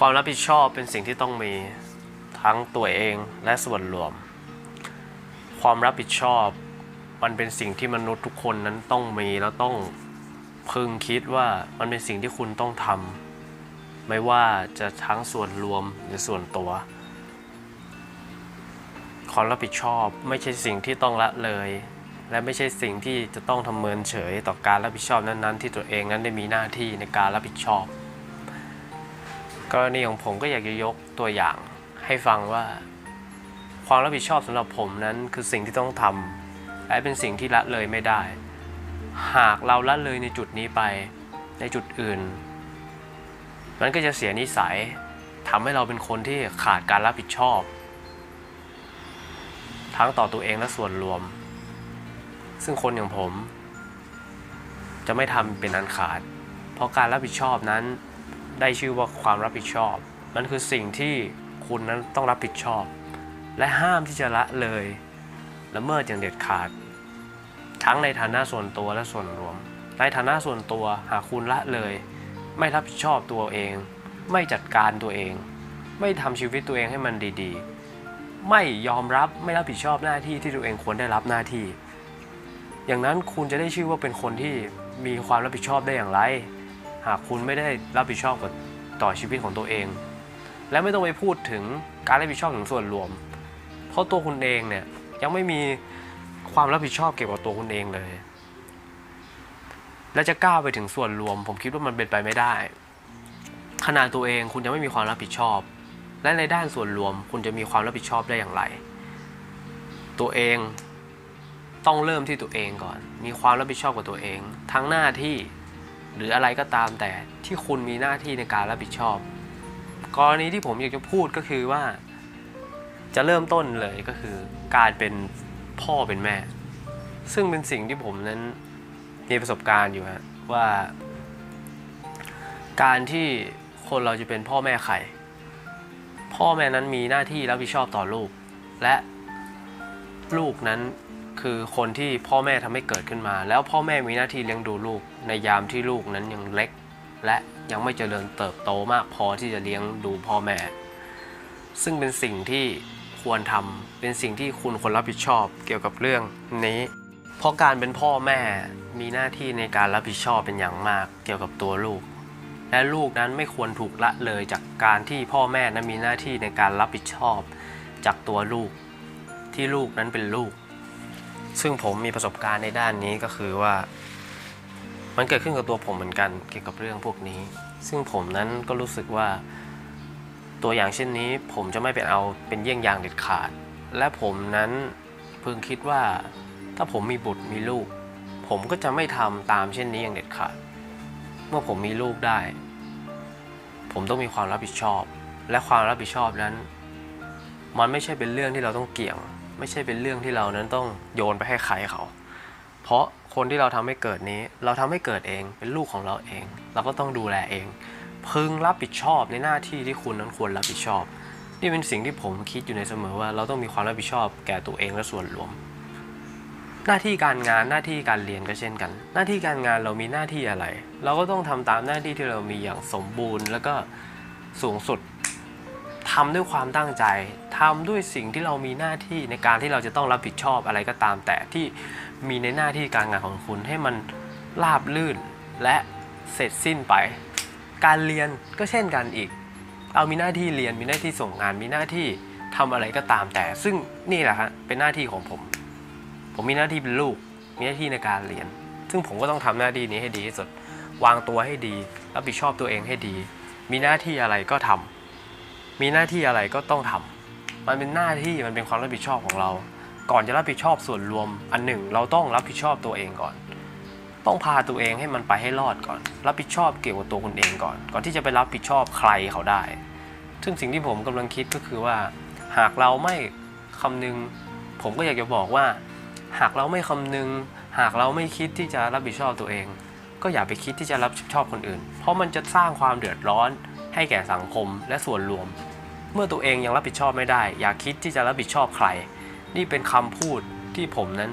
ความรับผิดชอบเป็นสิ่งที่ต้องมีทั้งตัวเองและส่วนรวม ความรับผิดชอบมันเป็นสิ่งที่มนุษย์ทุกคนนั้นต้องมีแล้วต้องพึงคิดว่ามันเป็นสิ่งที่คุณต้องทำไม่ว่าจะทั้งส่วนรวมหรือส่วนตัว ความรับผิดชอบไม่ใช่สิ่งที่ต้องละเลย และไม่ใช่สิ่งที่จะต้องทำเมินเฉยต่อการรับผิดชอบนั้นๆ ที่ตัวเองนั้นได้มีหน้าที่ในการรับผิดชอบ กรณีของผมก็อยากจะยกตัวอย่างให้ฟังว่า ความรับผิดชอบสำหรับผมนั้นคือสิ่งที่ต้องทำและเป็นสิ่งที่ละเลยไม่ได้ หากเราละเลยในจุดนี้ไป ในจุดอื่น มันก็จะเสียนิสัยทำให้เราเป็นคนที่ขาดการรับผิดชอบ ทั้งต่อตัวเองและส่วนรวม ซึ่งคนอย่างผม จะไม่ทำเป็นอันขาด เพราะการรับผิดชอบนั้น ได้ชื่อว่าความรับผิดชอบ มันคือสิ่งที่คุณนั้นต้องรับผิดชอบ และห้ามที่จะละเลยละเมิดอย่างเด็ดขาด ทั้งในฐานะส่วนตัวและส่วนรวม ในฐานะส่วนตัวหากคุณละเลย ไม่รับผิดชอบตัวเอง ไม่จัดการตัวเอง ไม่ทำชีวิตตัวเองให้มันดีๆ ไม่ยอมรับไม่รับผิดชอบหน้าที่ที่ตัวเองควรได้รับหน้าที่ อย่างนั้นคุณจะได้ชื่อว่าเป็นคนที่มีความรับผิดชอบได้อย่างไร หากคุณไม่ได้รับผิดชอบกับต่อชีวิตของตัวเอง และไม่ต้องไปพูดถึงการรับผิดชอบของส่วนรวม เพราะตัวคุณเองเนี่ยยังไม่มีความรับผิดชอบเกี่ยวกับตัวคุณเองเลย และจะก้าวไปถึงส่วนรวม ผมคิดว่ามันเป็นไปไม่ได้ ขนาดตัวเองคุณยังไม่มีความรับผิดชอบ และในด้านส่วนรวม คุณจะมีความรับผิดชอบได้อย่างไร ตัวเองต้องเริ่มที่ตัวเองก่อน มีความรับผิดชอบกับตัวเอง ทั้งหน้าที่ หรืออะไรก็ตามแต่ที่คุณมีหน้าที่ในการรับผิดชอบ กรณีที่ผมอยากจะพูดก็คือว่า จะเริ่มต้นเลยก็คือ การเป็นพ่อเป็นแม่ ซึ่งเป็นสิ่งที่ผมนั้นมีประสบการณ์อยู่ฮะว่า การที่คนเราจะเป็นพ่อแม่ใครพ่อแม่นั้นมีหน้าที่รับผิดชอบต่อลูก และลูกนั้น คือคนที่พ่อแม่ทำให้เกิดขึ้นมา แล้วพ่อแม่มีหน้าที่เลี้ยงดูลูก ในยามที่ลูกนั้นยังเล็ก และยังไม่เจริญเติบโตมากพอที่จะเลี้ยงดูพ่อแม่ ซึ่งเป็นสิ่งที่ควรทำเป็นสิ่งที่คุณควรรับผิดชอบเกี่ยวกับเรื่องนี้ เพราะการเป็นพ่อแม่มีหน้าที่ในการรับผิดชอบเป็นอย่างมากเกี่ยวกับตัวลูก และลูกนั้นไม่ควรถูกละเลยจากการที่พ่อแม่นั้นมีหน้าที่ในการรับผิดชอบ จากตัวลูก ที่ลูกนั้นเป็นลูก ซึ่งผมมีประสบการณ์ในด้านนี้ก็คือว่า มันเกิดขึ้นกับตัวผมเหมือนกันเกี่ยวกับเรื่องพวกนี้ ซึ่งผมนั้นก็รู้สึกว่า ตัวอย่างเช่นนี้ผมจะไม่เป็นเอาเป็นเยี่ยงอย่างเด็ดขาด และผมนั้นเพิ่งคิดว่า ถ้าผมมีบุตรมีลูก ผมก็จะไม่ทำตามเช่นนี้อย่างเด็ดขาด เมื่อผมมีลูกได้ ผมต้องมีความรับผิดชอบ และความรับผิดชอบนั้น มันไม่ใช่เป็นเรื่องที่เราต้องเกี่ยง ไม่ใช่เป็นเรื่องที่เรานั้นต้องโยนไปให้ใครเขา เพราะคนที่เราทำให้เกิดนี้ เราทำให้เกิดเองเป็นลูกของเราเอง เราก็ต้องดูแลเอง พึงรับผิดชอบในหน้าที่ที่คุณนั้นควรรับผิดชอบ นี่เป็นสิ่งที่ผมคิดอยู่ในเสมอว่า เราต้องมีความรับผิดชอบแก่ตัวเองและส่วนรวม หน้าที่การงานหน้าที่การเรียนก็เช่นกัน หน้าที่การงานเรามีหน้าที่อะไร เราก็ต้องทำตามหน้าที่ที่เรามีอย่างสมบูรณ์ แล้วก็สูงสุด ทำด้วยความตั้งใจทำด้วยสิ่งที่เรามีหน้าที่ในการที่เราจะต้องรับผิดชอบอะไรก็ตาม แต่ที่มีในหน้าที่การงานของคุณให้มันราบลื่นและเสร็จสิ้นไป การเรียนก็เช่นกันอีก เอามีหน้าที่เรียนมีหน้าที่ส่งงานมีหน้าที่ทำอะไรก็ตามแต่ ซึ่งนี่แหละฮะเป็นหน้าที่ของผม ผมมีหน้าที่เป็นลูก มีหน้าที่ในการเรียน ซึ่งผมก็ต้องทำหน้าที่นี้ให้ดีที่สุด วางตัวให้ดี รับผิดชอบตัวเองให้ดี มีหน้าที่อะไรก็ทำ มีหน้าที่อะไรก็ต้องทำมันเป็นหน้าที่มันเป็นความรับผิดชอบของเรา ก่อนจะรับผิดชอบส่วนรวมอันหนึ่ง เราต้องรับผิดชอบตัวเองก่อน ต้องพาตัวเองให้มันไปให้รอดก่อน รับผิดชอบเกี่ยวกับตัวคุณเองก่อน ก่อนที่จะไปรับผิดชอบใครเขาได้ ซึ่งสิ่งที่ผมกำลังคิดก็คือว่า หากเราไม่คำนึง ผมก็อยากจะบอกว่า หากเราไม่คำนึง หากเราไม่คิดที่จะรับผิดชอบตัวเอง ก็อย่าไปคิดที่จะรับผิดชอบคนอื่น เพราะมันจะสร้างความเดือดร้อน ให้แก่สังคมและส่วนรวม เมื่อตัวเองยังรับผิดชอบไม่ได้ อย่าคิดที่จะรับผิดชอบใคร นี่เป็นคำพูดที่ผมนั้น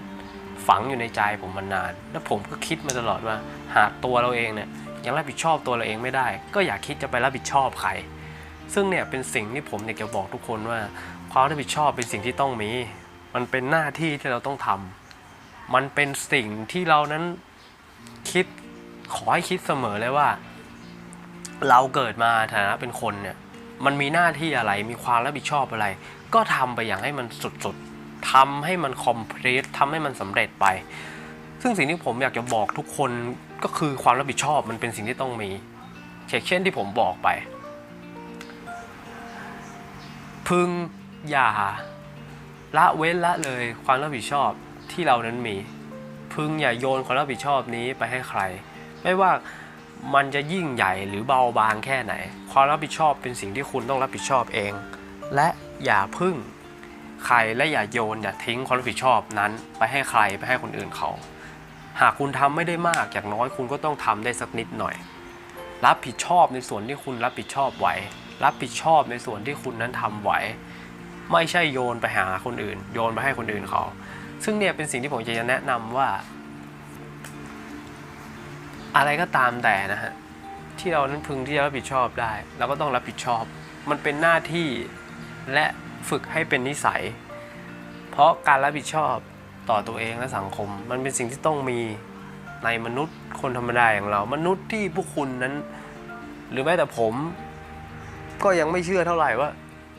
ฝังอยู่ในใจผมมานาน และผมก็คิดมาตลอดว่า หากตัวเราเองเนี่ยยังรับผิดชอบตัวเราเองไม่ได้ ก็อย่าคิดจะไปรับผิดชอบใคร ซึ่งเนี่ยเป็นสิ่งที่ผมอยากจะบอกทุกคนว่าความรับผิดชอบเป็นสิ่งที่ต้องมี มันเป็นหน้าที่ที่เราต้องทำมันเป็นสิ่งที่เรานั้นคิดขอให้คิดเสมอเลยว่า เราเกิดมาฐานะเป็นคนเนี่ยมันมีหน้าที่อะไรมีความรับผิดชอบอะไร ก็ทำไปอย่างให้มันสุดๆทำให้มันคอมพลีททำให้มันสำเร็จไป ซึ่งสิ่งที่ผมอยากจะบอกทุกคนก็คือความรับผิดชอบมันเป็นสิ่งที่ต้องมีเช่นที่ผมบอกไป พึงอย่าละเว้นละเลยความรับผิดชอบที่เรานั้นมี พึงอย่าโยนความรับผิดชอบนี้ไปให้ใคร ไม่ว่า มันจะยิ่งใหญ่หรือเบาบางแค่ไหน ความรับผิดชอบเป็นสิ่งที่คุณต้องรับผิดชอบเอง และอย่าพึ่งใครและอย่าโยนอย่าทิ้งความรับผิดชอบนั้นไปให้ใครไปให้คนอื่นเขา หากคุณทำไม่ได้มากอย่างน้อยคุณก็ต้องทำได้สักนิดหน่อย รับผิดชอบในส่วนที่คุณรับผิดชอบไหว รับผิดชอบในส่วนที่คุณนั้นทำไหว ไม่ใช่โยนไปหาคนอื่น โยนไปให้คนอื่นเขา ซึ่งเนี่ยเป็นสิ่งที่ผมจะแนะนำว่า อะไรก็ตามแต่นะฮะที่เรานั้นพึงที่จะรับผิดชอบได้เราก็ต้องรับผิดชอบ มันเป็นหน้าที่และฝึกให้เป็นนิสัย เพราะการรับผิดชอบต่อตัวเองและสังคม มันเป็นสิ่งที่ต้องมีในมนุษย์คนธรรมดาอย่างเรา มนุษย์ที่พวกคุณนั้น หรือแม้แต่ผม ก็ยังไม่เชื่อเท่าไหร่ว่า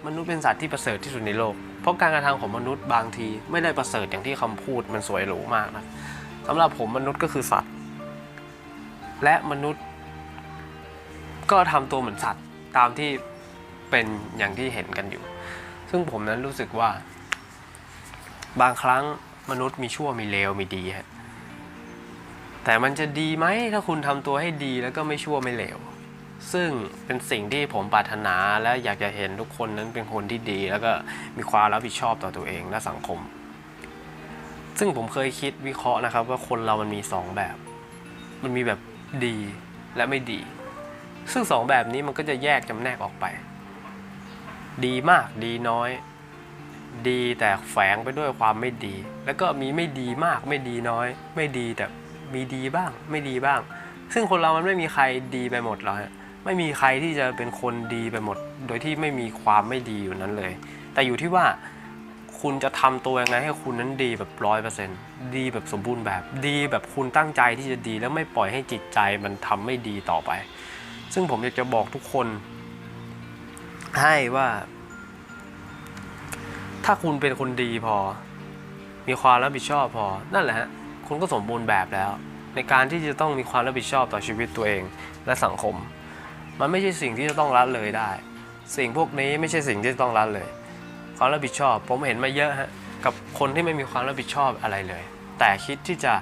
มนุษย์เป็นสัตว์ที่ประเสริฐที่สุดในโลก เพราะการกระทำของมนุษย์บางที ไม่ได้ประเสริฐอย่างที่คำพูดมันสวยหรูมากนะสำหรับผมมนุษย์ก็คือสัตว์ และมนุษย์ก็ทำตัวเหมือนสัตว์ตามที่เป็นอย่างที่เห็นกันอยู่ ซึ่งผมนั้นรู้สึกว่า บางครั้งมนุษย์มีชั่วมีเลวมีดีฮะแต่มันจะดีไหมถ้าคุณทำตัวให้ดีแล้วก็ไม่ชั่วไม่เลวซึ่งเป็นสิ่งที่ผมปรารถนาและอยากจะเห็นทุกคนนั้นเป็นคนที่ดี แล้วก็มีความรับผิดชอบต่อตัวเองและสังคม ซึ่งผมเคยคิดวิเคราะห์นะครับว่าคนเรามันมีสองแบบ มันมีแบบ ดีและไม่ดี ซึ่งสองแบบนี้มันก็จะแยกจำแนกออกไป ดีมากดีน้อย ดีแต่แฝงไปด้วยความไม่ดี แล้วก็มีไม่ดีมากไม่ดีน้อย ไม่ดีแต่มีดีบ้าง ไม่ดีบ้าง ซึ่งคนเรามันไม่มีใครดีไปหมดหรอกไม่มีใครที่จะเป็นคนดีไปหมด โดยที่ไม่มีความไม่ดีอยู่นั้นเลย แต่อยู่ที่ว่า คุณจะทำตัวยังไงให้คุณนั้นดีแบบร้อยเปอร์เซ็นต์ดีแบบสมบูรณ์แบบดีแบบคุณตั้งใจที่จะดีแล้วไม่ปล่อยให้จิตใจมันทำไม่ดีต่อไป ซึ่งผมอยากจะบอกทุกคน ให้ว่า ถ้าคุณเป็นคนดีพอ มีความรับผิดชอบพอ นั่นแหละฮะคุณก็สมบูรณ์แบบแล้ว ในการที่จะต้องมีความรับผิดชอบต่อชีวิตตัวเองและสังคม มันไม่ใช่สิ่งที่จะต้องละเลยได้ สิ่งพวกนี้ไม่ใช่สิ่งที่ต้องละเลย ความรับผิดชอบ ผมเห็นมาเยอะฮะกับคนที่ไม่มีความรับผิดชอบอะไรเลย แต่คิดที่จะ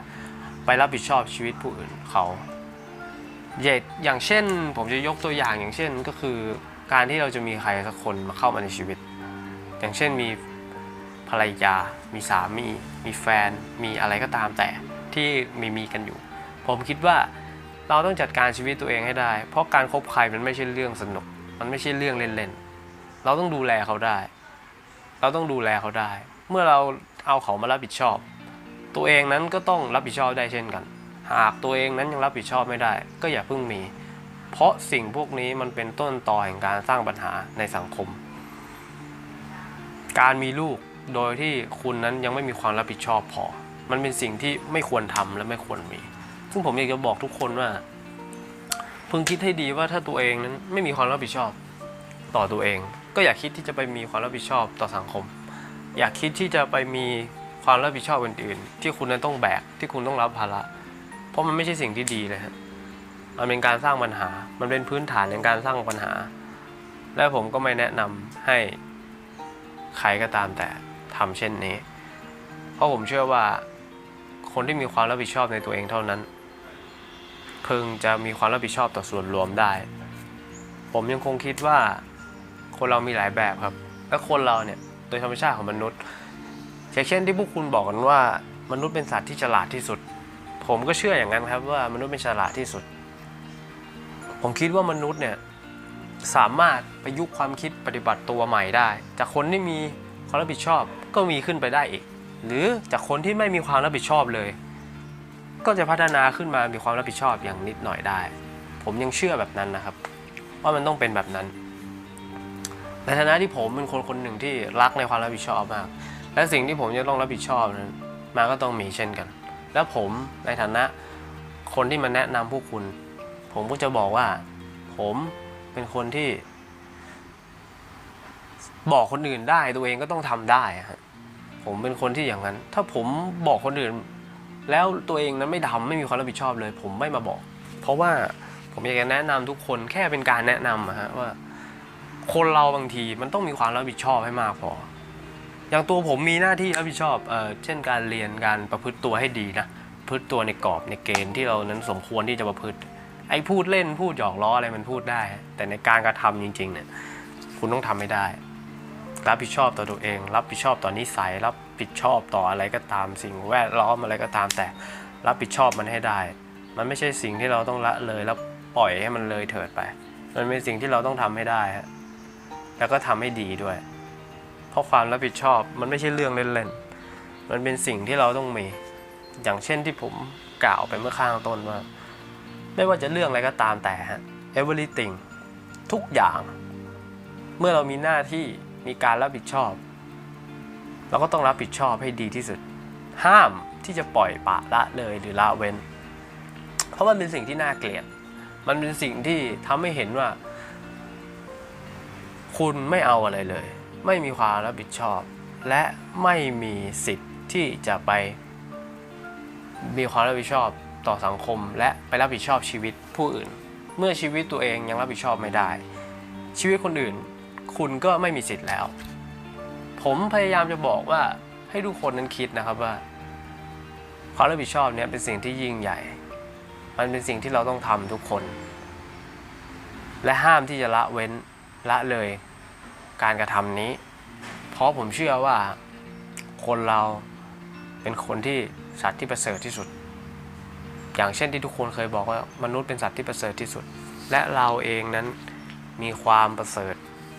ไปรับผิดชอบชีวิตผู้อื่นเขาอย่างเช่น ผมจะยกตัวอย่างอย่างเช่นก็คือการที่เราจะมีใครสักคนมาเข้ามาในชีวิต อย่างเช่นมีภรรยา มีสามี มีแฟน มีอะไรก็ตามแต่ที่มีมีกันอยู่ ผมคิดว่าเราต้องจัดการชีวิตตัวเองให้ได้ เพราะการคบใครมันไม่ใช่เรื่องสนุก มันไม่ใช่เรื่องเล่นๆ เราต้องดูแลเขาได้ เราต้องดูแลเขาได้ เมื่อเราเอาเขามารับผิดชอบ ตัวเองนั้นก็ต้องรับผิดชอบได้เช่นกัน หากตัวเองนั้นยังรับผิดชอบไม่ได้ ก็อย่าเพิ่งมี เพราะสิ่งพวกนี้มันเป็นต้นตอแห่งการสร้างปัญหาในสังคม การมีลูกโดยที่คุณนั้นยังไม่มีความรับผิดชอบพอ มันเป็นสิ่งที่ไม่ควรทำและไม่ควรมี ซึ่งผมอยากจะบอกทุกคนว่าพึงคิดให้ดีว่าถ้าตัวเองนั้นไม่มีความรับผิดชอบต่อตัวเอง ก็อย่าคิดที่จะไปมีความรับผิดชอบต่อสังคม อย่าคิดที่จะไปมีความรับผิดชอบอื่นๆ ที่คุณนั้นต้องแบกที่คุณต้องรับภาระเพราะมันไม่ใช่สิ่งที่ดีเลยฮะมันเป็นการสร้างปัญหา มันเป็นพื้นฐานในการสร้างปัญหา และผมก็ไม่แนะนำให้ใครก็ตามแต่ทำเช่นนี้ เพราะผมเชื่อว่าคนที่มีความรับผิดชอบในตัวเองเท่านั้นพึงจะมีความรับผิดชอบต่อส่วนรวมได้ ผมยังคงคิดว่า คนเรามีหลายแบบครับ และคนเราเนี่ยโดยธรรมชาติของมนุษย์อย่างเช่นที่พวกคุณบอกกันว่ามนุษย์เป็นสัตว์ที่ฉลาดที่สุด ผมก็เชื่ออย่างนั้นครับว่ามนุษย์เป็นฉลาดที่สุด ผมคิดว่ามนุษย์เนี่ยสามารถประยุกต์ความคิดปฏิบัติตัวใหม่ได้ จากคนที่มีความรับผิดชอบก็มีขึ้นไปได้อีก หรือจากคนที่ไม่มีความรับผิดชอบเลย ก็จะพัฒนาขึ้นมามีความรับผิดชอบอย่างนิดหน่อยได้ ผมยังเชื่อแบบนั้นนะครับ ว่ามันต้องเป็นแบบนั้น ในฐานะที่ผมเป็นคนคนหนึ่งที่รักในความรับผิดชอบมาก และสิ่งที่ผมจะต้องรับผิดชอบนั้นมันก็ต้องมีเช่นกัน แล้วผมในฐานะคนที่มาแนะนำพวกคุณ ผมก็จะบอกว่า ผมเป็นคนที่ บอกคนอื่นได้ตัวเองก็ต้องทำได้ฮะผมเป็นคนที่อย่างนั้น ถ้าผมบอกคนอื่น แล้วตัวเองนั้นไม่ทำไม่มีความรับผิดชอบเลย ผมไม่มาบอก เพราะว่าผมอยากจะแนะนำทุกคนแค่เป็นการแนะนำอะฮะว่า คนเราบางทีมันต้องมีความรับผิดชอบให้มากพอ อย่างตัวผมมีหน้าที่รับผิดชอบเออเช่นการเรียนการประพฤติตัวให้ดีนะประพฤติตัวในกรอบในเกณฑ์ที่เรานั้นสมควรที่จะประพฤติ ไอ้พูดเล่นพูดหยอกล้ออะไรมันพูดได้ แต่ในการกระทำจริง ๆ เนี่ย คุณต้องทำไม่ได้ รับผิดชอบต่อตัวเอง รับผิดชอบต่อนิสัย รับผิดชอบต่ออะไรก็ตามสิ่งแวดล้อมอะไรก็ตามแต่ รับผิดชอบมันให้ได้ มันไม่ใช่สิ่งที่เราต้องละเลยแล้วปล่อยให้มันเลยเถิดไป มันเป็นสิ่งที่เราต้องทำให้ได้ฮะ แล้วก็ทำให้ดีด้วย เพราะความรับผิดชอบมันไม่ใช่เรื่องเล่นๆ มันเป็นสิ่งที่เราต้องมี อย่างเช่นที่ผมกล่าวไปเมื่อข้างต้นว่า ไม่ว่าจะเรื่องอะไรก็ตามแต่ฮะ everything ทุกอย่าง เมื่อเรามีหน้าที่มีการรับผิดชอบ เราก็ต้องรับผิดชอบให้ดีที่สุด ห้ามที่จะปล่อยปะละเลยหรือละเว้น เพราะมันเป็นสิ่งที่น่าเกลียด มันเป็นสิ่งที่ทำให้เห็นว่า คุณไม่เอาอะไรเลย ไม่มีความรับผิดชอบ และไม่มีสิทธิ์ที่จะไป มีความรับผิดชอบต่อสังคม และไปรับผิดชอบชีวิตผู้อื่น เมื่อชีวิตตัวเองยังรับผิดชอบไม่ได้ ชีวิตคนอื่น คุณก็ไม่มีสิทธิ์แล้ว ผมพยายามจะบอกว่าให้ทุกคนนั้นคิดนะครับว่าความรับผิดชอบเนี่ยเป็นสิ่งที่ยิ่งใหญ่ มันเป็นสิ่งที่เราต้องทำทุกคน และห้ามที่จะละเว้น ละเลยการกระทำนี้ เพราะผมเชื่อว่าคนเราเป็นคนที่สัตว์ที่ประเสริฐที่สุด อย่างเช่นที่ทุกคนเคยบอกว่ามนุษย์เป็นสัตว์ที่ประเสริฐที่สุด และเราเองนั้นมีความประเสริฐ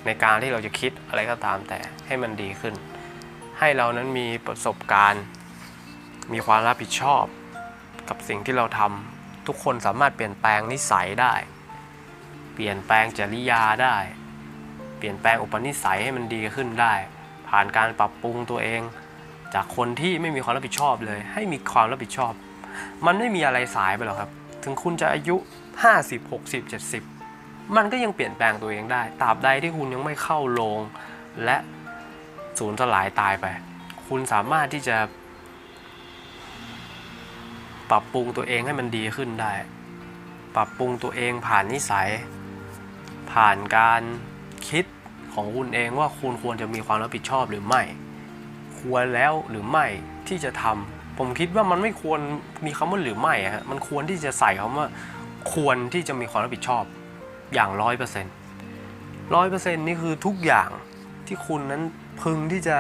ในการที่เราจะคิดอะไรก็ตามแต่ให้มันดีขึ้น ให้เรานั้นมีประสบการณ์ มีความรับผิดชอบ กับสิ่งที่เราทำทุกคนสามารถเปลี่ยนแปลงนิสัยได้ เปลี่ยนแปลงจริยาได้ เปลี่ยนแปลงอุปนิสัยให้มันดีขึ้นได้ ผ่านการปรับปรุงตัวเอง จากคนที่ไม่มีความรับผิดชอบเลย ให้มีความรับผิดชอบ มันไม่มีอะไรสายไปหรอกครับ ถึงคุณจะอายุ 50 60 70 มันก็ยังเปลี่ยนแปลงตัวเองได้ตราบใดที่คุณยังไม่เข้าโรงและสูญสลายตายไป คุณสามารถที่จะปรับปรุงตัวเองให้มันดีขึ้นได้ ปรับปรุงตัวเองผ่านนิสัย ผ่านการ คิดของคุณเองว่าคุณควรจะมีความรับผิดชอบหรือไม่ ควรแล้วหรือไม่ที่จะทำผมคิดว่ามันไม่ควรมีคำว่าหรือไม่ฮะมันควรที่จะใส่คำว่า ควรที่จะมีความรับผิดชอบอย่างร้อยเปอร์เซ็นต์ร้อยเปอร์เซ็นต์นี่คือทุกอย่างที่คุณนั้นพึงที่จะ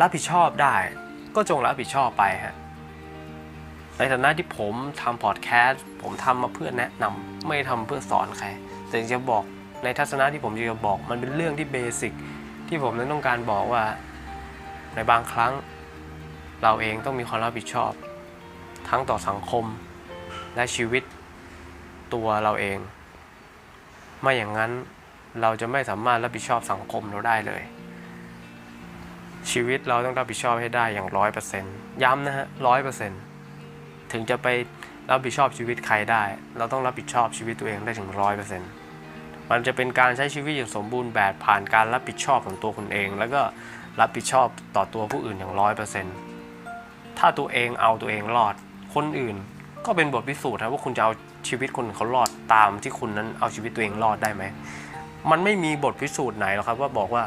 รับผิดชอบได้ ก็จงรับผิดชอบไปฮะในฐานะที่ผมทำพอดแคสต์ผมทำมาเพื่อแนะนำไม่ทำเพื่อสอนใครแต่จะบอก ในทัศนะที่ผมจะบอก มันเป็นเรื่องที่เบสิกที่ผมนั้นต้องการบอกว่า ในบางครั้ง เราเองต้องมีความรับผิดชอบ ทั้งต่อสังคมและชีวิตตัวเราเอง ไม่อย่างนั้นเราจะไม่สามารถรับผิดชอบสังคมเราได้เลย ชีวิตเราต้องรับผิดชอบให้ได้อย่างร้อยเปอร์เซ็นต์ย้ำนะฮะร้อยเปอร์เซ็นต์ถึงจะไปรับผิดชอบชีวิตใครได้ เราต้องรับผิดชอบชีวิตตัวเองได้ถึงร้อยเปอร์เซ็นต์ มันจะเป็นการใช้ชีวิตอย่างสมบูรณ์แบบผ่านการรับผิดชอบของตัวคุณเอง แล้วก็รับผิดชอบต่อตัวผู้อื่นอย่างร้อยเปอร์เซ็นต์ถ้าตัวเองเอาตัวเองรอด คนอื่นก็เป็นบทพิสูจน์นะว่าคุณจะเอาชีวิตคนอื่นเขารอดตามที่คุณนั้นเอาชีวิตตัวเองรอดได้ไหม มันไม่มีบทพิสูจน์ไหนหรอกครับว่าบอกว่า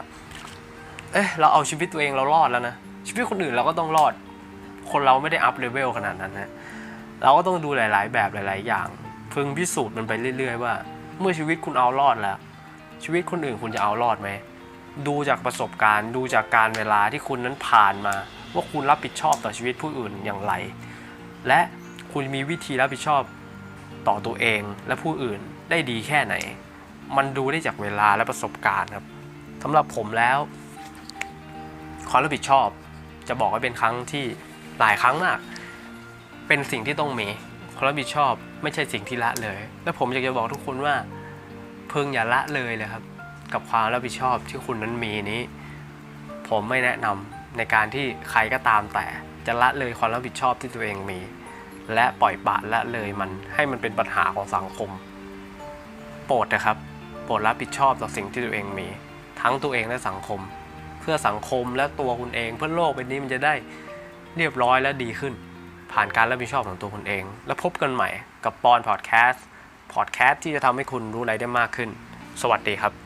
เอ๊ะเราเอาชีวิตตัวเองเรารอดแล้วนะ ชีวิตคนอื่นเราก็ต้องรอด คนเราไม่ได้อัพเลเวลขนาดนั้นนะ เราก็ต้องดูหลาย ๆ แบบหลาย ๆ อย่าง พึงพิสูจน์มันไปเรื่อย ๆ ว่า เมื่อชีวิตคุณเอารอดแล้ว ชีวิตคนอื่นคุณจะเอารอดไหม ดูจากประสบการณ์ ดูจากการเวลาที่คุณนั้นผ่านมา ว่าคุณรับผิดชอบต่อชีวิตผู้อื่นอย่างไร และคุณมีวิธีรับผิดชอบต่อตัวเองและผู้อื่นได้ดีแค่ไหน มันดูได้จากเวลาและประสบการณ์ครับสำหรับผมแล้วความรับผิดชอบ จะบอกว่าเป็นครั้งที่หลายครั้งมาก เป็นสิ่งที่ต้องมี ความรับผิดชอบไม่ใช่สิ่งที่ละเลย และผมอยากจะบอกทุกคนว่าเพิ่งอย่าละเลยเลยครับ กับความรับผิดชอบที่คุณนั้นมีนี้ ผมไม่แนะนำในการที่ใครก็ตามแต่จะละเลยความรับผิดชอบที่ตัวเองมี และปล่อยปะละเลยมันให้มันเป็นปัญหาของสังคม โปรดนะครับ โปรดรับผิดชอบต่อสิ่งที่ตัวเองมี ทั้งตัวเองและสังคม เพื่อสังคมและตัวคุณเองเพื่อโลกใบนี้มันจะได้เรียบร้อยและดีขึ้น ผ่านการรับผิดชอบของตัวคุณเอง แล้วพบกันใหม่กับปอนพอดแคสต์พอดแคสต์ที่จะทำให้คุณรู้อะไรได้มากขึ้น สวัสดีครับ